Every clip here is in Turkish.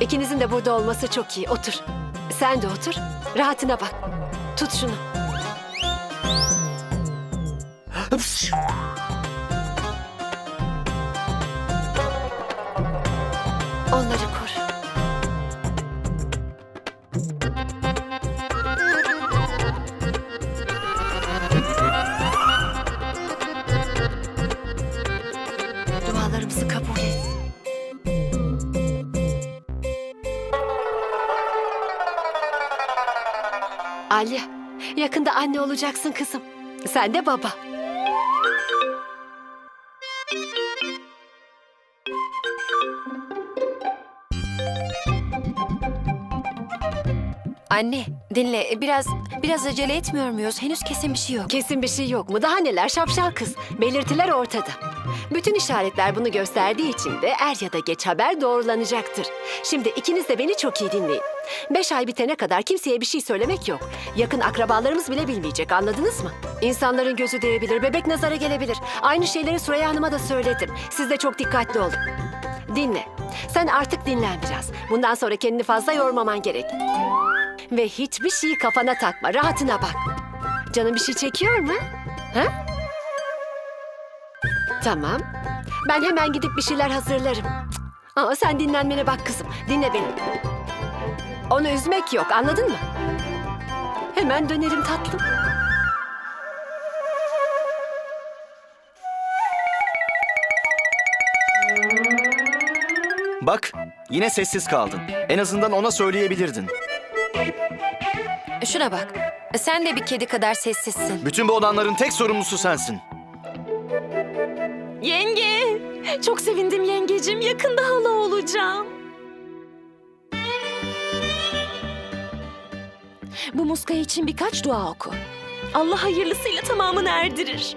İkinizin de burada olması çok iyi. Otur. Sen de otur. Rahatına bak. Tut şunu. Onları anne olacaksın kızım. Sen de baba. Anne dinle biraz biraz acele etmiyor muyuz? Henüz kesin bir şey yok. Kesin bir şey yok mu? Daha neler şapşal kız. Belirtiler ortada. Bütün işaretler bunu gösterdiği için de er ya da geç haber doğrulanacaktır. Şimdi ikiniz de beni çok iyi dinleyin. Beş ay bitene kadar kimseye bir şey söylemek yok. Yakın akrabalarımız bile bilmeyecek anladınız mı? İnsanların gözü değebilir, bebek nazara gelebilir. Aynı şeyleri Süreyya Hanım'a da söyledim. Siz de çok dikkatli olun. Dinle. Sen artık dinlen biraz. Bundan sonra kendini fazla yormaman gerek. Ve hiçbir şeyi kafana takma. Rahatına bak. Canın bir şey çekiyor mu? Ha? Tamam. Ben hemen gidip bir şeyler hazırlarım. Aa, sen dinlenmene bak kızım. Dinle beni. Onu üzmek yok anladın mı? Hemen dönerim tatlım. Bak, yine sessiz kaldın. En azından ona söyleyebilirdin. Şuna bak. Sen de bir kedi kadar sessizsin. Bütün bu olanların tek sorumlusu sensin. Yenge! Çok sevindim yengecim. Yakında hala olacağım. Bu muska için birkaç dua oku. Allah hayırlısıyla tamamını erdirir.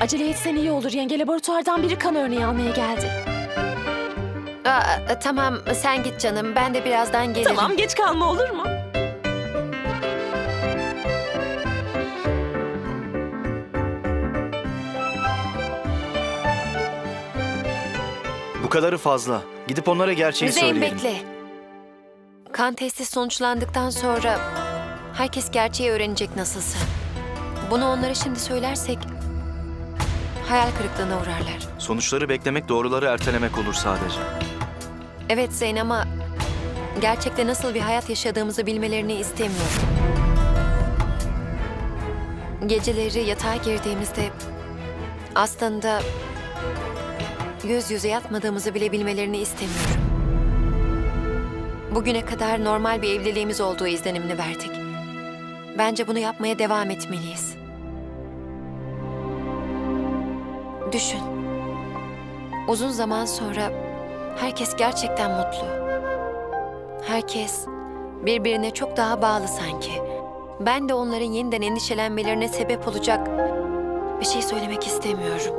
Acele etsen iyi olur. Yenge laboratuvardan biri kan örneği almaya geldi. Aa, tamam sen git canım. Ben de birazdan gelirim. Tamam geç kalma olur mu? Bu kadarı fazla. Gidip onlara gerçeği Zeyn söyleyelim. bekle. Kan testi sonuçlandıktan sonra herkes gerçeği öğrenecek nasılsa. Bunu onlara şimdi söylersek hayal kırıklığına uğrarlar. Sonuçları beklemek doğruları ertelemek olur sadece. Evet Zeyn ama gerçekte nasıl bir hayat yaşadığımızı bilmelerini istemiyorum. Geceleri yatağa girdiğimizde aslında yüz yüze yatmadığımızı bile bilmelerini istemiyorum. Bugüne kadar normal bir evliliğimiz olduğu izlenimini verdik. Bence bunu yapmaya devam etmeliyiz. Düşün. Uzun zaman sonra herkes gerçekten mutlu. Herkes birbirine çok daha bağlı sanki. Ben de onların yeniden endişelenmelerine sebep olacak bir şey söylemek istemiyorum.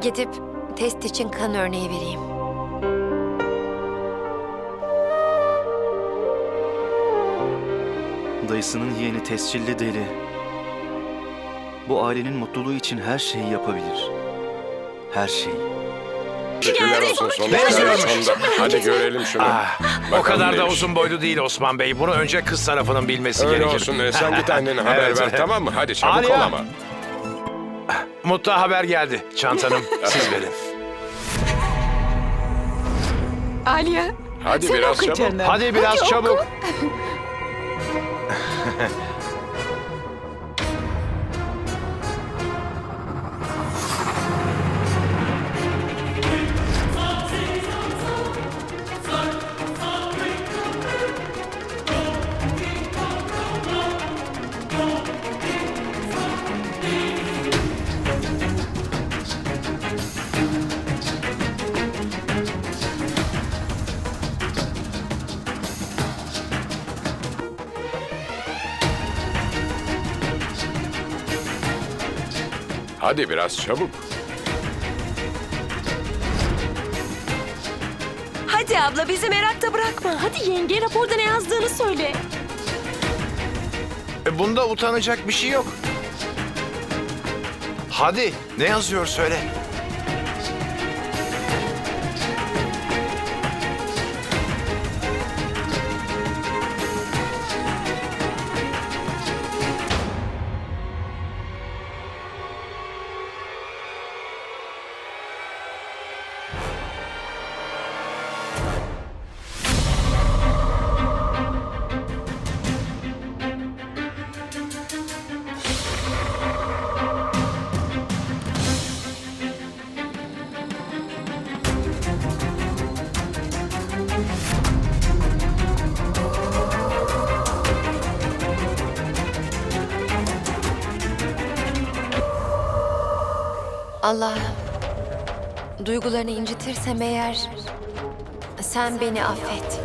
Gidip test için kan örneği vereyim. Dayısının yeğeni tescilli deli. Bu ailenin mutluluğu için her şeyi yapabilir. Her şeyi. Teşekkürler olsun sonunda. Hadi görelim şunu. Ah, o Bakalım kadar da neymiş. uzun boylu değil Osman Bey. Bunu önce kız tarafının bilmesi Öyle gerekir. olsun. Ee, Sen git annene haber Evet, ver tamam mı? Hadi çabuk Aliye. ol ama. Mutlu haber geldi. Çantanım siz verin. Aliye. Hadi Sen biraz oku çabuk. canım. Hadi biraz çabuk. oku. Hadi biraz çabuk. Hadi abla bizi merakta bırakma. Hadi yenge raporda ne yazdığını söyle. E, bunda utanacak bir şey yok. Hadi ne yazıyor söyle. Allah'ım, duygularını incitirsem eğer sen beni affet.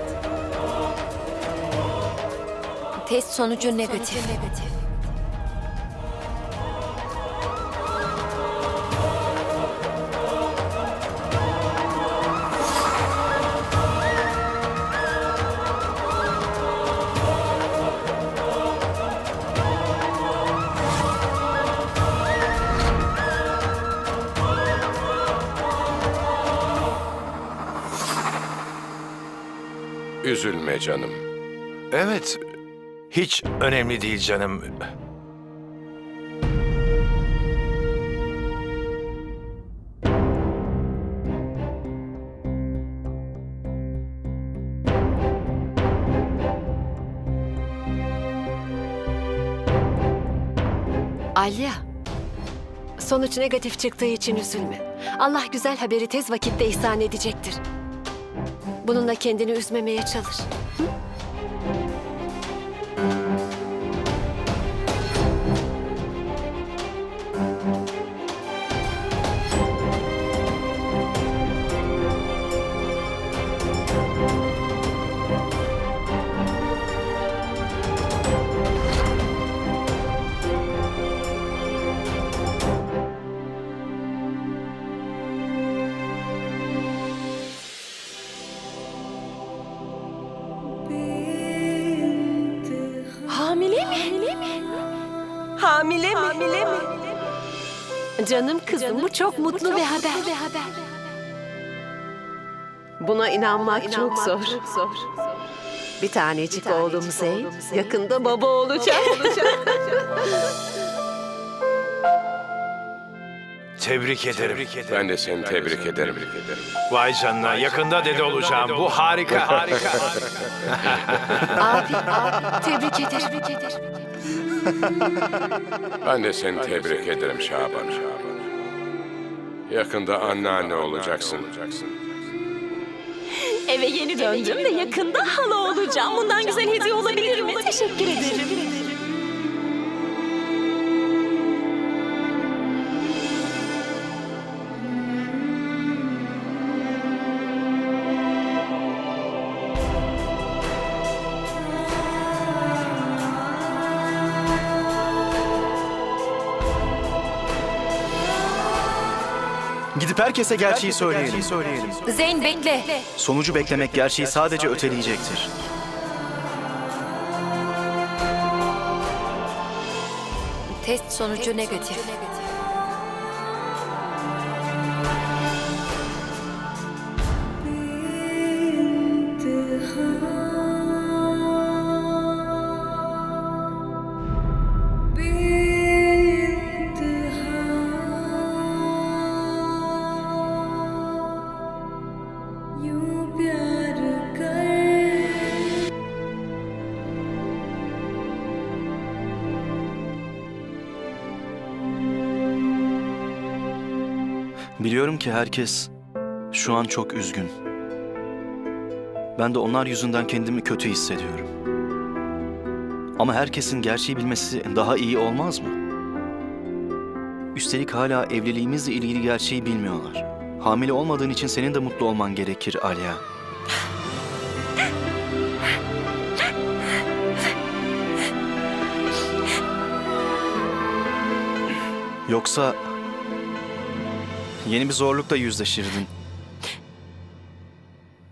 Test sonucu negatif. Üzülme canım. Evet. Hiç önemli değil canım. Alya, sonuç negatif çıktığı için üzülme. Allah güzel haberi tez vakitte ihsan edecektir. Bununla kendini üzmemeye çalış. Hamile Hamile mi? Hamile mi? Canım kızım bu çok mutlu bir haber. Buna inanmak, çok, zor. Bir tanecik oğlum Zeyn yakında baba olacak. Tebrik ederim. Ben de seni tebrik ederim. Vay canına yakında dede olacağım. Bu harika. harika. Abi, abi tebrik ederim. Tebrik ederim. Ben de seni tebrik ederim Şaban. Yakında anneanne olacaksın. Eve yeni döndüm ve yakında hala olacağım. Bundan güzel hediye olabilir mi? Teşekkür ederim. Herkese gerçeği söyleyelim. Zeyn bekle. Sonucu beklemek gerçeği sadece öteleyecektir. Test sonucu negatif. Biliyorum ki herkes şu an çok üzgün. Ben de onlar yüzünden kendimi kötü hissediyorum. Ama herkesin gerçeği bilmesi daha iyi olmaz mı? Üstelik hala evliliğimizle ilgili gerçeği bilmiyorlar. Hamile olmadığın için senin de mutlu olman gerekir Alya. Yoksa Yeni bir zorlukla yüzleşirdin.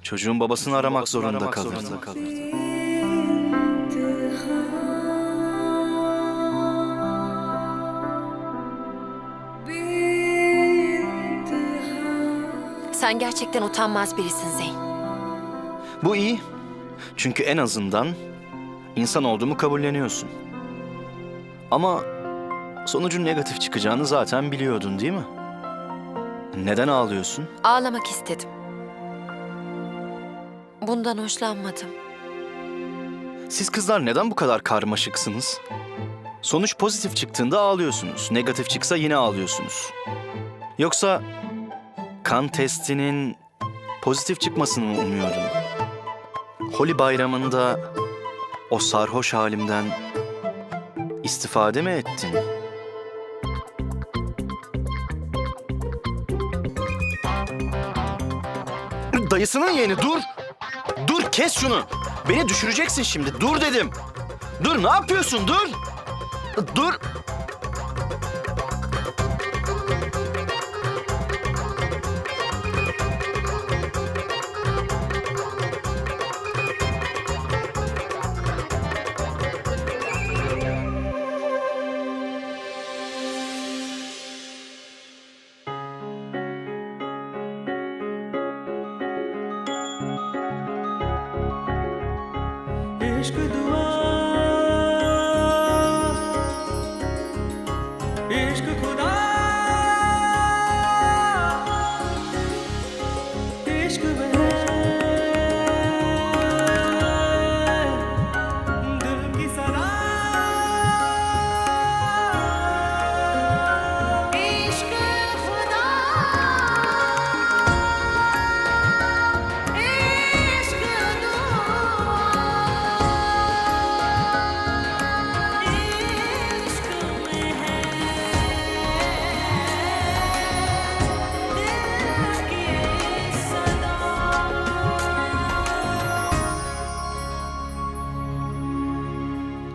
Çocuğun babasını aramak zorunda, aramak zorunda kalırdı. Sen gerçekten utanmaz birisin Zeyn. Bu iyi. Çünkü en azından insan olduğumu kabulleniyorsun. Ama sonucun negatif çıkacağını zaten biliyordun değil mi? Neden ağlıyorsun? Ağlamak istedim. Bundan hoşlanmadım. Siz kızlar neden bu kadar karmaşıksınız? Sonuç pozitif çıktığında ağlıyorsunuz. Negatif çıksa yine ağlıyorsunuz. Yoksa kan testinin pozitif çıkmasını mı umuyordun? Holi bayramında o sarhoş halimden istifade mi ettin? Dayısının yeğeni dur! Dur kes şunu! Beni düşüreceksin şimdi. Dur dedim. Dur ne yapıyorsun? Dur! Dur! इश्क दुआ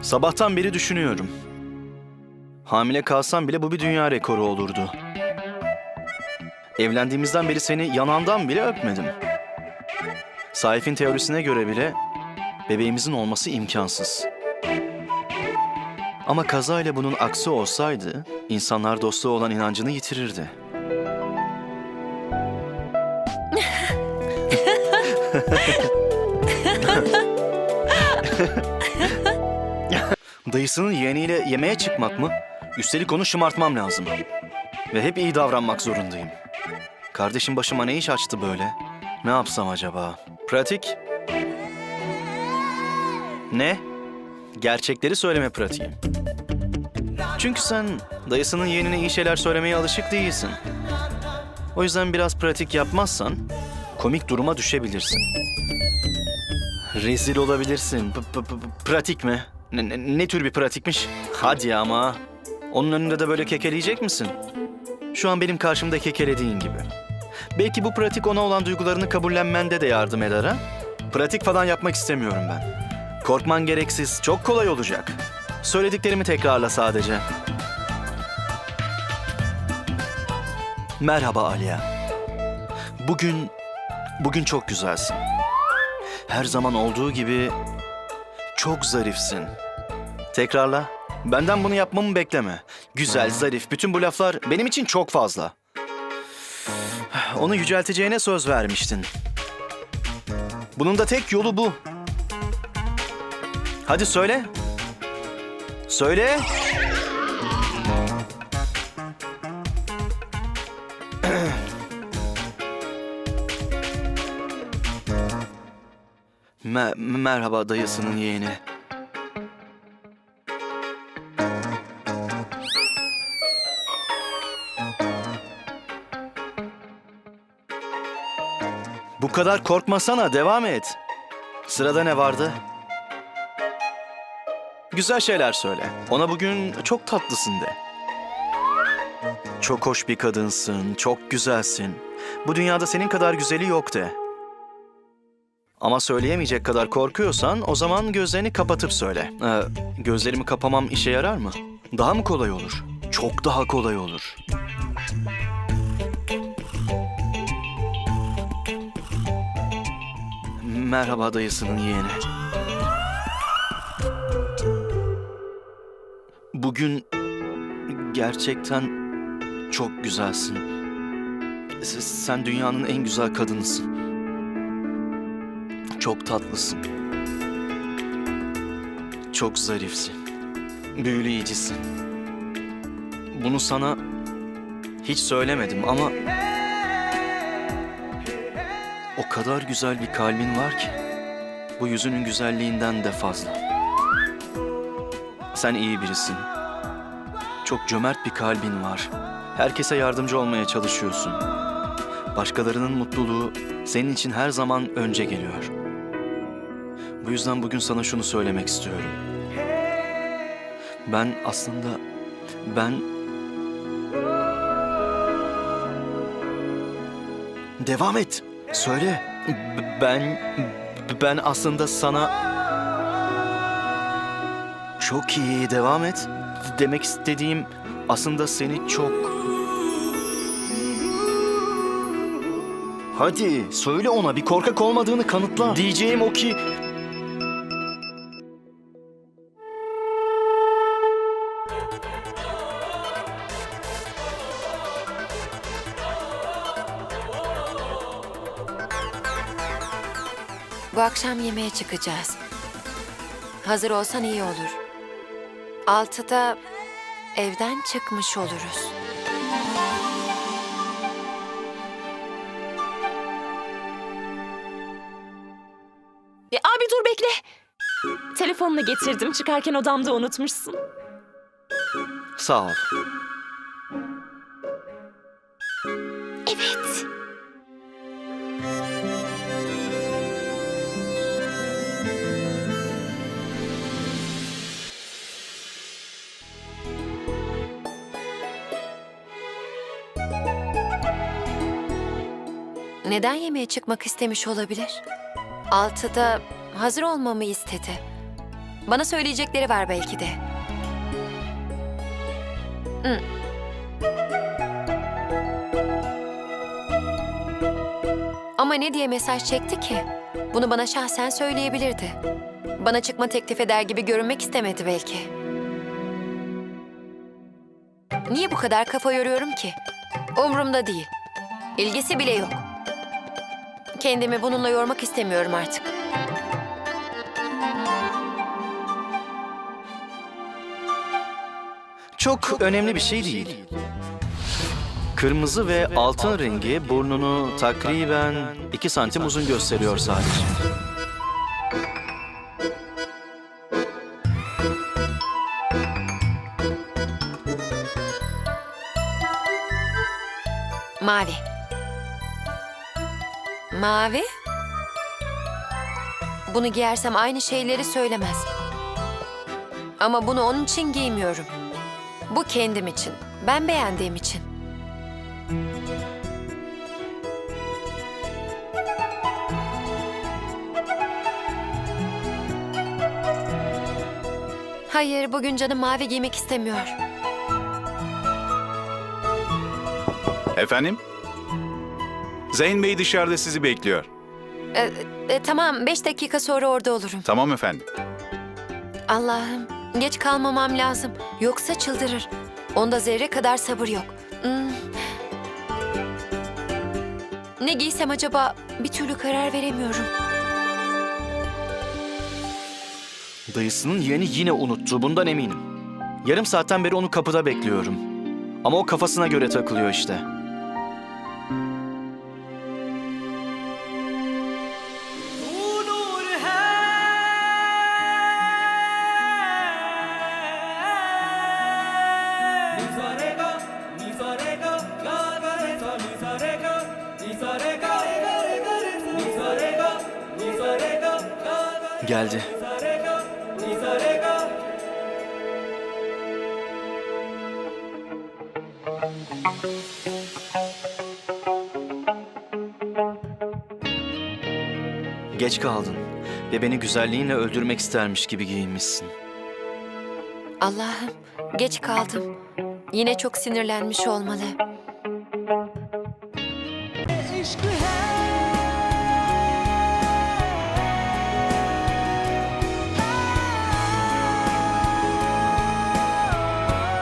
Sabahtan beri düşünüyorum. Hamile kalsam bile bu bir dünya rekoru olurdu. Evlendiğimizden beri seni yanağından bile öpmedim. Saif'in teorisine göre bile bebeğimizin olması imkansız. Ama kazayla bunun aksi olsaydı insanlar dostluğa olan inancını yitirirdi. Dayısının yeğeniyle yemeğe çıkmak mı? Üstelik onu şımartmam lazım. Ve hep iyi davranmak zorundayım. Kardeşim başıma ne iş açtı böyle? Ne yapsam acaba? Pratik? Ne? Gerçekleri söyleme pratiğim. Çünkü sen dayısının yeğenine iyi şeyler söylemeye alışık değilsin. O yüzden biraz pratik yapmazsan komik duruma düşebilirsin. Rezil olabilirsin. P- p- p- pratik mi? Ne, ne- ne tür bir pratikmiş? Hadi ama. Onun önünde de böyle kekeleyecek misin? Şu an benim karşımda kekelediğin gibi. Belki bu pratik ona olan duygularını kabullenmende de yardım eder ha? Pratik falan yapmak istemiyorum ben. Korkman gereksiz, çok kolay olacak. Söylediklerimi tekrarla sadece. Merhaba Aliya. Bugün, bugün çok güzelsin. Her zaman olduğu gibi çok zarifsin. Tekrarla. Benden bunu yapmamı bekleme. Güzel, zarif. Bütün bu laflar benim için çok fazla. Onu yücelteceğine söz vermiştin. Bunun da tek yolu bu. Hadi söyle. Söyle. Me- merhaba dayısının yeğeni. Bu kadar korkmasana, devam et. Sırada ne vardı? Güzel şeyler söyle. Ona bugün çok tatlısın de. Çok hoş bir kadınsın, çok güzelsin. Bu dünyada senin kadar güzeli yok de. Ama söyleyemeyecek kadar korkuyorsan o zaman gözlerini kapatıp söyle. Ee, gözlerimi kapamam işe yarar mı? Daha mı kolay olur? Çok daha kolay olur. Merhaba dayısının yeğeni. Bugün gerçekten çok güzelsin. Sen dünyanın en güzel kadınısın. Çok tatlısın. Çok zarifsin. Büyüleyicisin. Bunu sana hiç söylemedim ama o kadar güzel bir kalbin var ki bu yüzünün güzelliğinden de fazla. Sen iyi birisin. Çok cömert bir kalbin var. Herkese yardımcı olmaya çalışıyorsun. Başkalarının mutluluğu senin için her zaman önce geliyor. Bu yüzden bugün sana şunu söylemek istiyorum. Ben aslında ben Devam et. Söyle. Ben ben aslında sana çok iyi devam et. Demek istediğim aslında seni çok Hadi söyle ona bir korkak olmadığını kanıtla. Diyeceğim o ki Bu akşam yemeğe çıkacağız. Hazır olsan iyi olur. Altıda evden çıkmış oluruz. Ya, abi dur bekle. Telefonunu getirdim. Çıkarken odamda unutmuşsun. Sağ ol. Evet. Neden yemeğe çıkmak istemiş olabilir? Altıda hazır olmamı istedi. Bana söyleyecekleri var belki de. Hı. Ama ne diye mesaj çekti ki? Bunu bana şahsen söyleyebilirdi. Bana çıkma teklif eder gibi görünmek istemedi belki. Niye bu kadar kafa yoruyorum ki? Umrumda değil. İlgisi bile yok. Kendimi bununla yormak istemiyorum artık. Çok önemli bir şey değil. Kırmızı ve altın rengi burnunu takriben 2 santim uzun gösteriyor sadece. Mavi. Mavi? Bunu giyersem aynı şeyleri söylemez. Ama bunu onun için giymiyorum. Bu kendim için. Ben beğendiğim için. Hayır, bugün canım mavi giymek istemiyor. Efendim? Zeyn Bey dışarıda sizi bekliyor. E, e, tamam, beş dakika sonra orada olurum. Tamam efendim. Allah'ım, geç kalmamam lazım. Yoksa çıldırır. Onda zerre kadar sabır yok. Hmm. Ne giysem acaba? Bir türlü karar veremiyorum. Dayısının yeğeni yine unuttu, bundan eminim. Yarım saatten beri onu kapıda bekliyorum. Ama o kafasına göre takılıyor işte. geldi. Geç kaldın ve beni güzelliğinle öldürmek istermiş gibi giyinmişsin. Allah'ım geç kaldım. Yine çok sinirlenmiş olmalı. Eşkı